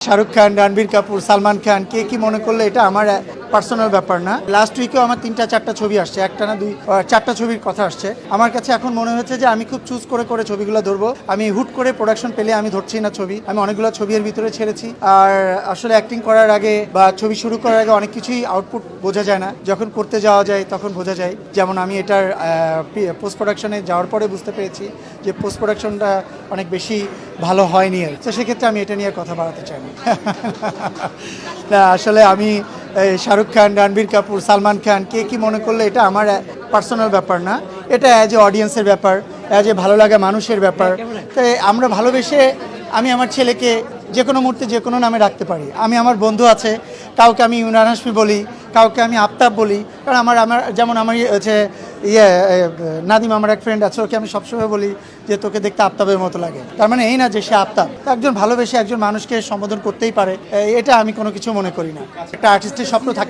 শাহরুখ খান রণবীর কাপুর সালমান খান কে কি মনে করলে এটা আমার পার্সোনাল ব্যাপার না। লাস্ট উইকেও আমার তিনটা, চারটা ছবি আসছে। একটা না দুই চারটা ছবির কথা আসছে। আমার কাছে এখন মনে হচ্ছে যে আমি খুব চুজ করে করে ছবিগুলো ধরবো। আমি হুট করে প্রোডাকশন পেলে আমি ধরছি না ছবি। আমি অনেকগুলো ছবির ভিতরে ছেড়েছি। আর আসলে অ্যাক্টিং করার আগে বা ছবি শুরু করার আগে অনেক কিছুই আউটপুট বোঝা যায় না। যখন করতে যাওয়া যায় তখন বোঝা যায়। যেমন আমি এটার পোস্ট প্রোডাকশনে যাওয়ার পরে বুঝতে পেরেছি যে পোস্ট প্রোডাকশনটা অনেক বেশি ভালো হয়নি আর তো সেক্ষেত্রে আমি এটা নিয়ে কথা বাড়াতে চাই না, আসলে আমি শাহরুখ খান, রণবীর কাপুর, সালমান খান, কে কি মনে করলে এটা আমার পার্সোনাল ব্যাপার না। এটা অ্যাজ এ অডিয়েন্সের ব্যাপার অ্যাজ এ ভালো লাগা মানুষের ব্যাপার। তাই আমরা ভালোবেসে আমি আমার ছেলেকে যে কোনো মুহূর্তে যে কোনো নামে রাখতে পারি। আমি আমার বন্ধু আছে কাউকে আমি হাসমি বলি, কাউকে আমি আফতাব বলি, কারণ আমার আমার, যেমন আমার ইয়ে হচ্ছে ইয়ে নাদিম আমার এক ফ্রেন্ড আছে, ওকে আমি সবসময় বলি যে তোকে দেখতে আফতাবের মতো লাগে। তার মানে এই না যে সে আফতাব। একজন ভালোবেসে একজন মানুষকে সম্বোধন করতেই পারে এটা আমি কোনো কিছু মনে করি না। একটা আর্টিস্টের স্বপ্ন থাকতে